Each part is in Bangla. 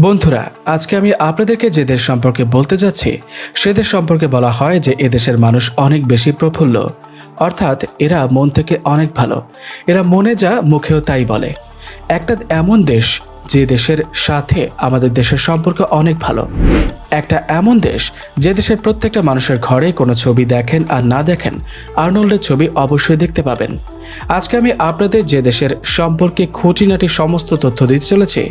বন্ধুরা, আজকে আমি আপনাদেরকে যে দেশ সম্পর্কে বলতে যাচ্ছি, সে দেশ সম্পর্কে বলা হয় যে এদেশের মানুষ অনেক বেশি প্রফুল্ল। অর্থাৎ এরা মন থেকে অনেক ভালো। এরা মনে যা, মুখেও তাই বলে। একটা এমন দেশ যে দেশের সাথে আমাদের দেশের সম্পর্ক অনেক ভালো। একটা এমন দেশ যে দেশের প্রত্যেকটা মানুষের ঘরে কোনো ছবি দেখেন আর না দেখেন, আর্নল্ডের ছবি অবশ্যই দেখতে পাবেন। আজকে আমি আপনাদের যে দেশের সম্পর্কে খুঁটিনাটি সমস্ত তথ্য দিতে চলেছি,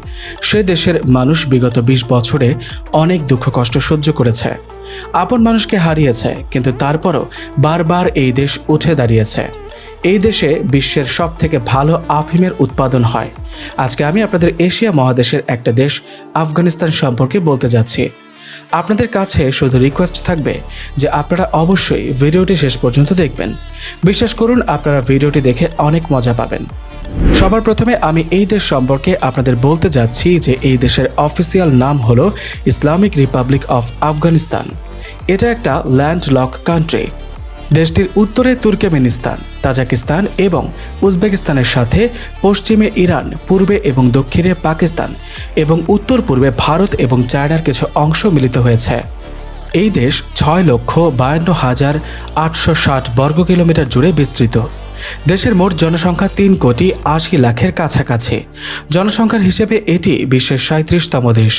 সে দেশের মানুষ বিগত ২০ বছরে অনেক দুঃখ কষ্ট সহ্য করেছে। আপন মানুষকে হারিয়েছে, কিন্তু তারপরও বারবার এই দেশ উঠে দাঁড়িয়েছে। এই দেশে বিশ্বের সব থেকে ভালো আফিমের উৎপাদন হয়। আজকে আমি আপনাদের এশিয়া মহাদেশের একটা দেশ, আফগানিস্তান সম্পর্কে বলতে যাচ্ছি। আপনাদের কাছে শুধু রিকোয়েস্ট থাকবে যে আপনারা অবশ্যই ভিডিওটি শেষ পর্যন্ত দেখবেন। বিশ্বাস করুন, আপনারা ভিডিওটি দেখে অনেক মজা পাবেন। সবার প্রথমে আমি এই দেশ সম্পর্কে আপনাদের বলতে যাচ্ছি যে এই দেশের অফিসিয়াল নাম হলো ইসলামিক রিপাবলিক অফ আফগানিস্তান এটা একটা ল্যান্ডলক কান্ট্রি দেশটির উত্তরে তুর্কমেনিস্তান। তাজাকিস্তান এবং উজবেকিস্তানের সাথে পশ্চিমে ইরান, পূর্বে এবং দক্ষিণে পাকিস্তান এবং উত্তর পূর্বে ভারত এবং চায়নার কিছু অংশ মিলিত হয়েছে। এই দেশ ছয় লক্ষ বায়ান্ন হাজার আটশো ষাট বর্গ কিলোমিটার জুড়ে বিস্তৃত। দেশের মোট জনসংখ্যা তিন কোটি আশি লাখের কাছাকাছি। জনসংখ্যার হিসেবে এটি বিশ্বের সাঁত্রিশতম দেশ।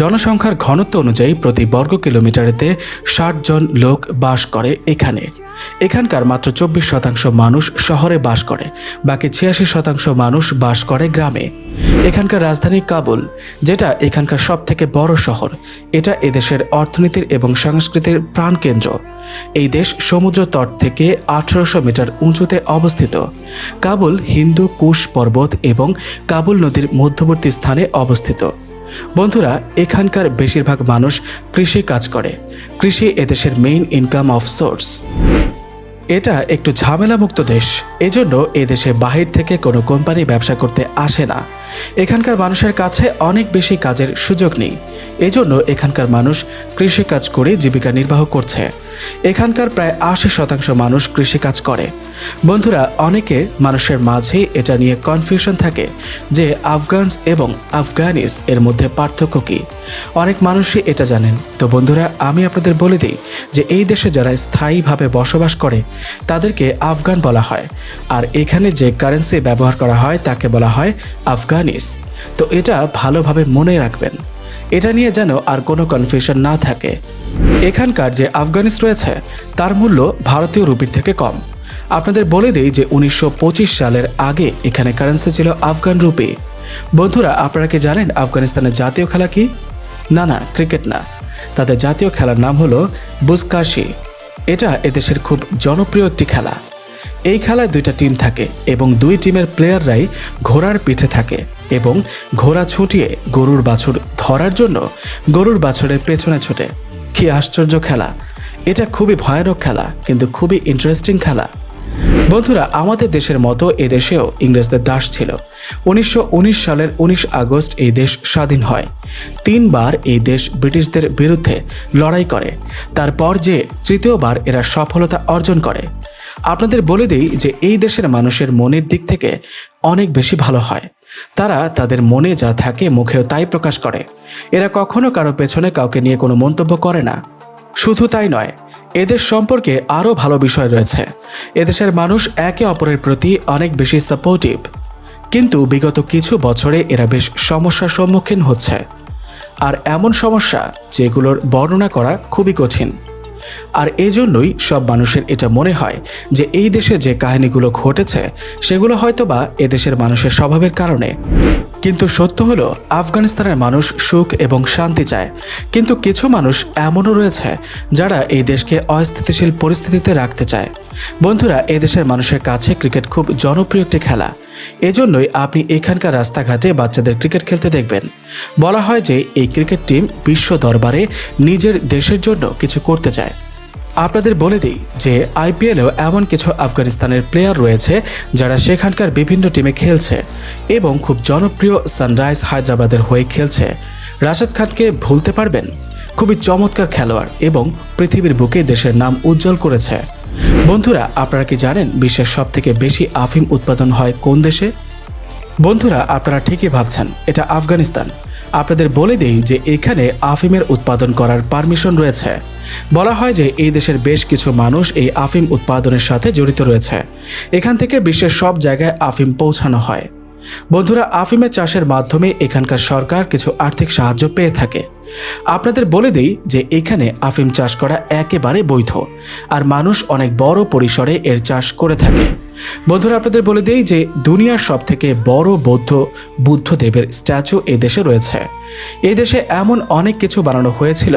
জনসংখ্যার ঘনত্ব অনুযায়ী প্রতি বর্গ কিলোমিটারেতে ষাট জন লোক বাস করে এখানে। এখানকার মাত্র চব্বিশ শতাংশ মানুষ শহরে বাস করে, বাকি ছিয়াশি শতাংশ মানুষ বাস করে গ্রামে। এখানকার রাজধানী কাবুল, যেটা এখানকার সবথেকে বড় শহর, এটা এদেশের অর্থনীতির এবং সংস্কৃতির প্রাণকেন্দ্র। এই দেশ সমুদ্র তট থেকে আঠারোশো মিটার উঁচুতে অবস্থিত। কাবুল হিন্দু কুশ পর্বত এবং কাবুল নদীর মধ্যবর্তী স্থানে অবস্থিত। বন্ধুরা, এখানকার বেশিরভাগ মানুষ কৃষি কাজ করে। কৃষি এদেশের মেইন ইনকাম অফ সোর্স এটা একটু ঝামেলামুক্ত দেশ। এজন্য এদেশে বাহির থেকে কোনো কোম্পানি ব্যবসা করতে আসে না। এখানকার মানুষের কাছে অনেক বেশি কাজের সুযোগ নেই। এজন্য এখানকার মানুষ কৃষিকাজ করে জীবিকা নির্বাহ করছে। এখানকার প্রায় আশি শতাংশ মানুষ কৃষিকাজ করে। বন্ধুরা, অনেকে মানুষের মাঝে এটা নিয়ে কনফিউশন থাকে যে আফগানস এবং আফগানিস এর মধ্যে পার্থক্য কী। অনেক মানুষই এটা জানেন। তো বন্ধুরা, আমি আপনাদের বলে দিই যে এই দেশে যারা স্থায়ীভাবে বসবাস করে, তাদেরকে আফগান বলা হয়। আর এখানে যে কারেন্সি ব্যবহার করা হয়, তাকে বলা হয় আফগানিস তো এটা ভালোভাবে মনে রাখবেন। এটা নিয়ে যেন আর কোনো কনফিউশন না থাকে। এখানকার যে আফগানিস রয়েছে, তার মূল্য ভারতীয় রুপির থেকে কম। আপনাদের বলে দিই যে উনিশশো পঁচিশ সালের আগে এখানে কারেন্সি ছিল আফগান রুপি। বন্ধুরা, আপনারা কি জানেন আফগানিস্তানের জাতীয় খেলা কি? না না ক্রিকেট না। তাদের জাতীয় খেলার নাম হলো বুসকাশি। এটা এদেশের খুব জনপ্রিয় একটি খেলা। এই খেলায় দুইটা টিম থাকে এবং দুই টিমের প্লেয়াররাই ঘোড়ার পিঠে থাকে এবং ঘোড়া ছুটিয়ে গরুর বাছুর ধরার জন্য গরুর বাছুরের পেছনে ছুটে। কি আশ্চর্য খেলা! এটা খুবই ভয়ানক খেলা, কিন্তু খুবই ইন্টারেস্টিং খেলা। বন্ধুরা, আমাদের দেশের মতো এদেশেও ইংরেজদের দাস ছিল। উনিশশো উনিশ সালের উনিশ আগস্ট এই দেশ স্বাধীন হয়। তিনবার এই দেশ ব্রিটিশদের বিরুদ্ধে লড়াই করে। তারপর যে তৃতীয়বার এরা সফলতা অর্জন করে। আপনাদের বলে দিই যে এই দেশের মানুষের মনের দিক থেকে অনেক বেশি ভালো হয়। তারা তাদের মনে যা থাকে মুখেও তাই প্রকাশ করে। এরা কখনো কারও পেছনে কাউকে নিয়ে কোনো মন্তব্য করে না। শুধু তাই নয়, এদের সম্পর্কে আরও ভালো বিষয় রয়েছে। এদেশের মানুষ একে অপরের প্রতি অনেক বেশি সাপোর্টিভ কিন্তু বিগত কিছু বছরে এরা বেশ সমস্যার সম্মুখীন হচ্ছে। আর এমন সমস্যা যেগুলোর বর্ণনা করা খুবই কঠিন। আর এজন্যই সব মানুষের এটা মনে হয় যে এই দেশে যে কাহিনীগুলো ঘটেছে, সেগুলো হয়তোবা এদেশের মানুষের স্বভাবের কারণে। কিন্তু সত্য হলো, আফগানিস্তানের মানুষ সুখ এবং শান্তি চায়। কিন্তু কিছু মানুষ এমনও রয়েছে যারা এই দেশকে অস্থিতিশীল পরিস্থিতিতে রাখতে চায়। বন্ধুরা এদেশের মানুষের কাছে ক্রিকেট খুব জনপ্রিয় একটি খেলা। এজন্যই আপনি এখানকার রাস্তাঘাটে বাচ্চাদের ক্রিকেট খেলতে দেখবেন। বলা হয় যে, এই ক্রিকেট টিম বিশ্ব দরবারে নিজের দেশের জন্য কিছু করতে চায়। আপনাদের বলে দিই যে আইপিএলেও এমন কিছু আফগানিস্তানের প্লেয়ার রয়েছে যারা সেখানকার বিভিন্ন টিমে খেলছে এবং খুব জনপ্রিয় সানরাইজ হায়দ্রাবাদের হয়ে খেলছে। রাশেদ খানকে ভুলতে পারবেন? খুবই চমৎকার খেলোয়াড় এবং পৃথিবীর বুকে দেশের নাম উজ্জ্বল করেছে। বন্ধুরা, আপনারা কি জানেন বিশ্বের সব থেকে বেশি আফিম উৎপাদন হয় কোন দেশে? বন্ধুরা, আপনারা ঠিকই ভাবছেন, এটা আফগানিস্তান। আপনাদের বলে দেই যে এখানে আফিমের উৎপাদন করার পারমিশন রয়েছে। বলা হয় যে এই দেশের বেশ কিছু মানুষ এই আফিম উৎপাদনের সাথে জড়িত রয়েছে। এখান থেকে বিশ্বের সব জায়গায় আফিম পৌঁছানো হয়। বন্ধুরা, আফিমের চাষের মাধ্যমে এখানকার সরকার কিছু আর্থিক সাহায্য পেয়ে থাকে। আপনাদের বলে দিই যে এখানে আফিম চাষ করা একেবারে বৈধ, আর মানুষ অনেক বড় পরিসরে এর চাষ করে থাকে। বন্ধুরা, আপনাদের বলে দিই যে দুনিয়ার সব থেকে বড় বৌদ্ধ বুদ্ধদেবের স্ট্যাচু এই দেশে রয়েছে। এই দেশে এমন অনেক কিছু বানানো হয়েছিল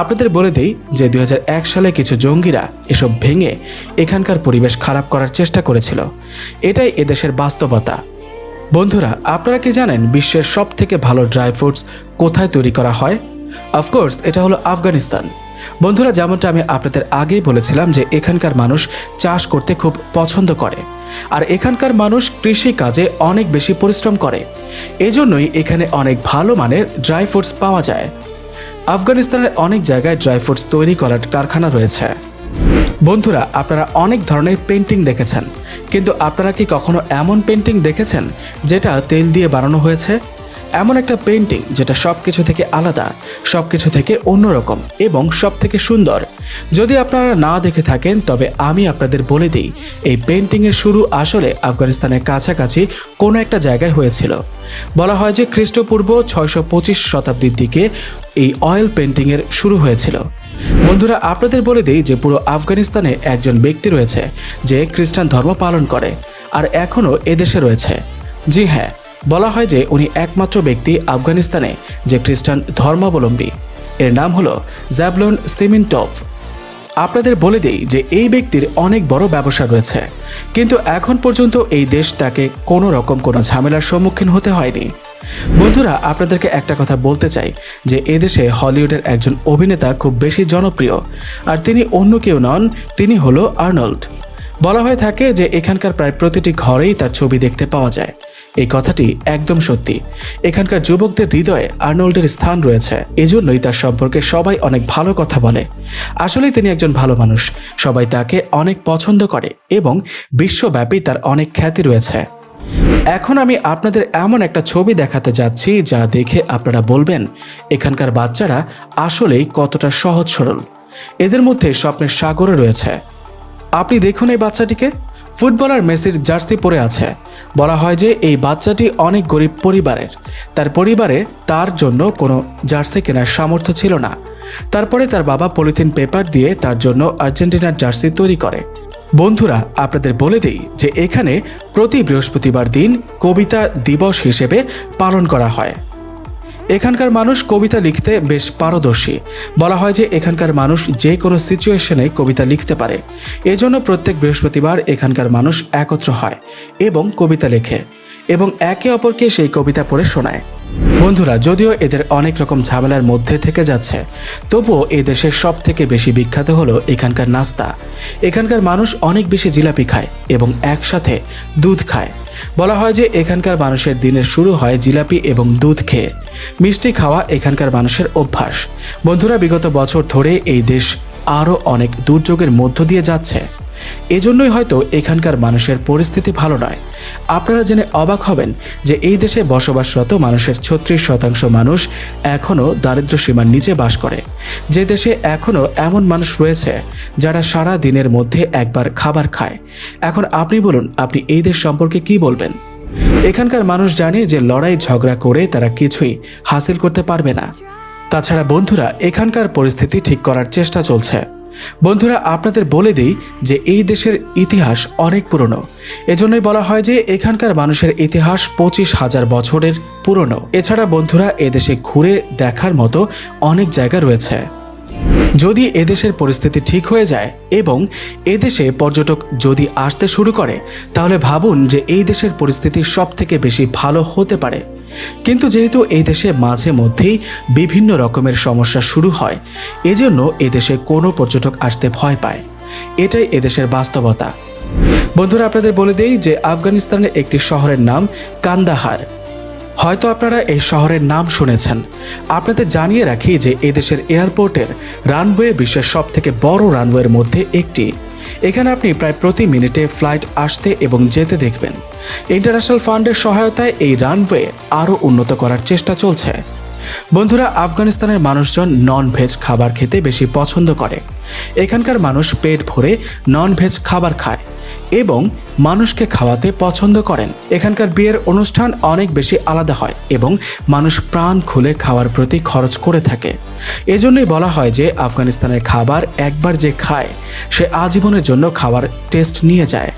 আপনাদের বলে দিই যে দু হাজার এক সালে কিছু জঙ্গিরা এসব ভেঙে এখানকার পরিবেশ খারাপ করার চেষ্টা করেছিল। এটাই এদেশের বাস্তবতা। বন্ধুরা, আপনারা কি জানেন বিশ্বের সব থেকে ভালো ড্রাই ফ্রুটস কোথায় তৈরি করা হয়? অফকোর্স এটা হলো আফগানিস্তান। বন্ধুরা, যেমনটা আমি আপনাদের আগেই বলেছিলাম যে এখানকার মানুষ চাষ করতে খুব পছন্দ করে। আর এখানকার মানুষ কৃষি কাজে অনেক বেশি পরিশ্রম করে। এজন্যই এখানে অনেক ভালো মানের ড্রাই ফ্রুটস পাওয়া যায়। আফগানিস্তানের অনেক জায়গায় ড্রাই ফ্রুটস তৈরি করার কারখানা রয়েছে। বন্ধুরা, আপনারা অনেক ধরনের পেন্টিং দেখেছেন। কিন্তু আপনারা কি কখনো এমন পেন্টিং দেখেছেন, যেটা তেল দিয়ে বানানো হয়েছে? এমন একটা পেন্টিং যেটা সব কিছু থেকে আলাদা সব কিছু থেকে অন্যরকম এবং সব থেকে সুন্দর। যদি আপনারা না দেখে থাকেন, তবে আমি আপনাদের বলে দিই, এই পেন্টিংয়ের শুরু আসলে আফগানিস্তানের কাছাকাছি কোনো একটা জায়গায় হয়েছিল। বলা হয় যে খ্রিস্টপূর্ব ছয়শো পঁচিশ শতাব্দীর দিকে এই অয়েল পেন্টিংয়ের শুরু হয়েছিল। বন্ধুরা, আপনাদের বলে দিই যে পুরো আফগানিস্তানে একজন ব্যক্তি রয়েছে, যে খ্রিস্টান ধর্ম পালন করে, আর এখনও এদেশে রয়েছে। জি হ্যাঁ বলা হয় যে উনি একমাত্র ব্যক্তি আফগানিস্তানে যে খ্রিস্টান ধর্মাবলম্বী। এর নাম হলো জ্যাবলন সিমিনটভ। আপনাদের বলে দিই যে এই ব্যক্তির অনেক বড় ব্যবসা রয়েছে। কিন্তু এখন পর্যন্ত এই দেশ তাকে কোনো রকম কোনো ঝামেলার সম্মুখীন হতে হয়নি। বন্ধুরা, আপনাদেরকে একটা কথা বলতে চাই যে এদেশে হলিউডের একজন অভিনেতা খুব বেশি জনপ্রিয়। আর তিনি অন্য কেউ নন, তিনি হলো আর্নল্ড। বলা হয়ে থাকে যে এখানকার প্রায় প্রতিটি ঘরেই তার ছবি দেখতে পাওয়া যায়। এই কথাটি একদম সত্যি। এখানকার যুবকদের হৃদয়ে আর্নল্ডের স্থান রয়েছে। এজন্যই তার সম্পর্কে সবাই অনেক ভালো কথা বলে। আসলেই তিনি একজন ভালো মানুষ। সবাই তাকে অনেক পছন্দ করে এবং বিশ্বব্যাপী তার অনেক খ্যাতি রয়েছে। এখন আমি আপনাদের এমন একটা ছবি দেখাতে যাচ্ছি যা দেখে আপনারা বলবেন, এখানকার বাচ্চারা আসলেই কতটা সহজ সরল। এদের মধ্যে স্বপ্নের সাগরে রয়েছে। আপনি দেখুন এই বাচ্চাটিকে। ফুটবলার মেসির জার্সি পরে আছে। বলা হয় যে এই বাচ্চাটি অনেক গরিব পরিবারের। তার পরিবারে তার জন্য কোনো জার্সি কেনার সামর্থ্য ছিল না। তারপরে তার বাবা পলিথিন পেপার দিয়ে তার জন্য আর্জেন্টিনার জার্সি তৈরি করে। বন্ধুরা, আপনাদের বলে দিই যে এখানে প্রতি বৃহস্পতিবার দিন কবিতা দিবস হিসেবে পালন করা হয়। এখানকার মানুষ কবিতা লিখতে বেশ পারদর্শী। বলা হয় যে এখানকার মানুষ যে কোনো সিচুয়েশনে কবিতা লিখতে পারে। এজন্য প্রত্যেক বৃহস্পতিবার এখানকার মানুষ একত্র হয় এবং কবিতা লেখে। এবং একে অপরকে সেই কবিতা পড়ে শোনায়। বন্ধুরা, যদিও এদের অনেক রকম ঝামেলার মধ্যে থেকে যাচ্ছে, তবুও এই দেশের সব থেকে বেশি বিখ্যাত হলো এখানকার নাস্তা। এখানকার মানুষ অনেক বেশি জিলাপি খায় এবং একসাথে দুধ খায়। বলা হয় যে এখানকার মানুষের দিনের শুরু হয় জিলাপি এবং দুধ খেয়ে। মিষ্টি খাওয়া এখানকার মানুষের অভ্যাস। বন্ধুরা, বিগত বছর ধরে এই দেশ আরও অনেক দুর্যোগের মধ্য দিয়ে যাচ্ছে। এজন্যই হয়তো এখানকার মানুষের পরিস্থিতি ভালো নয়। আপনারা জেনে অবাক হবেন যে এই দেশে বসবাসরত মানুষের ছত্রিশ শতাংশ মানুষ এখনও দারিদ্র সীমার নিচে বাস করে। যে দেশে এখনও এমন মানুষ রয়েছে যারা সারা দিনের মধ্যে একবার খাবার খায়। এখন আপনি বলুন, আপনি এই দেশ সম্পর্কে কি বলবেন? এখানকার মানুষ জানে যে লড়াই ঝগড়া করে তারা কিছুই হাসিল করতে পারবে না। তাছাড়া বন্ধুরা, এখানকার পরিস্থিতি ঠিক করার চেষ্টা চলছে। বন্ধুরা, আপনাদের বলে দিই যে এই দেশের ইতিহাস অনেক পুরনো। এজন্যই বলা হয় যে এখানকার মানুষের ইতিহাস পঁচিশ হাজার বছরের পুরনো। এছাড়া বন্ধুরা এদেশে ঘুরে দেখার মতো অনেক জায়গা রয়েছে। যদি এদেশের পরিস্থিতি ঠিক হয়ে যায় এবং এদেশে পর্যটক যদি আসতে শুরু করে, তাহলে ভাবুন যে এই দেশের পরিস্থিতি সব থেকে বেশি ভালো হতে পারে। কিন্তু যেহেতু এই দেশে মাঝে মধ্যেই বিভিন্ন রকমের সমস্যা শুরু হয়, এজন্য এদেশে কোনো পর্যটক আসতে ভয় পায়। এটাই এদেশের বাস্তবতা। বন্ধুরা, আপনাদের বলে দেই যে আফগানিস্তানের একটি শহরের নাম কান্দাহার। হয়তো আপনারা এই শহরের নাম শুনেছেন। আপনাদের জানিয়ে রাখি যে এদেশের এয়ারপোর্টের রানওয়ে বিশ্বের সবথেকে বড় রানওয়ের মধ্যে একটি। এখানে আপনি প্রায় প্রতি মিনিটে ফ্লাইট আসতে এবং যেতে দেখবেন। ইন্টারন্যাশনাল ফান্ডের সহায়তায় এই রানওয়ে আরও উন্নত করার চেষ্টা চলছে। বন্ধুরা, আফগানিস্তানের মানুষজন নন ভেজ খাবার খেতে বেশি পছন্দ করে। এখানকার মানুষ পেট ভরে নন ভেজ খাবার খায় এবং মানুষকে খাওয়াতে পছন্দ করেন। এখানকার বিয়ের অনুষ্ঠান অনেক বেশি আলাদা হয় এবং মানুষ প্রাণ খুলে খাওয়ার প্রতি খরচ করে থাকে। এজন্যই বলা হয় যে আফগানিস্তানের খাবার একবার যে খায়, সে আজীবনের জন্য খাবার টেস্ট নিয়ে যায়।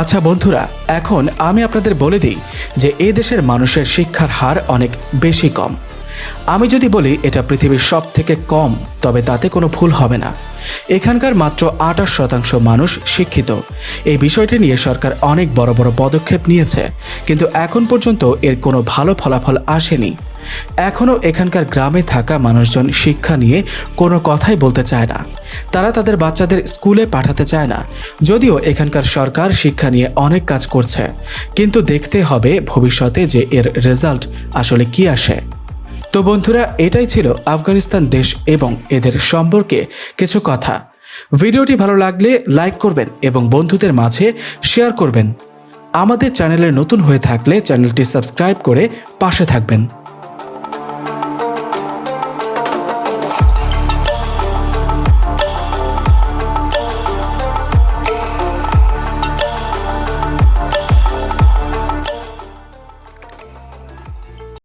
আচ্ছা বন্ধুরা, এখন আমি আপনাদের বলে দিই যে এ দেশের মানুষের শিক্ষার হার অনেক বেশি কম। আমি যদি বলি এটা পৃথিবীর সব থেকে কম, তবে তাতে কোনো ভুল হবে না। এখানকার মাত্র আঠাশ শতাংশ মানুষ শিক্ষিত। এই বিষয়টি নিয়ে সরকার অনেক বড় বড় পদক্ষেপ নিয়েছে, কিন্তু এখন পর্যন্ত এর কোনো ভালো ফলাফল আসেনি। এখনও এখানকার গ্রামে থাকা মানুষজন শিক্ষা নিয়ে কোনো কথাই বলতে চায় না। তারা তাদের বাচ্চাদের স্কুলে পাঠাতে চায় না। যদিও এখানকার সরকার শিক্ষা নিয়ে অনেক কাজ করছে। কিন্তু দেখতে হবে ভবিষ্যতে যে এর রেজাল্ট আসলে কি আসে। তো বন্ধুরা, এটাই ছিল আফগানিস্তান দেশ এবং এদের সম্পর্কে কিছু কথা। ভিডিওটি ভালো লাগলে লাইক করবেন এবং বন্ধুদের মাঝে শেয়ার করবেন। আমাদের চ্যানেলে নতুন হয়ে থাকলে চ্যানেলটি সাবস্ক্রাইব করে পাশে থাকবেন।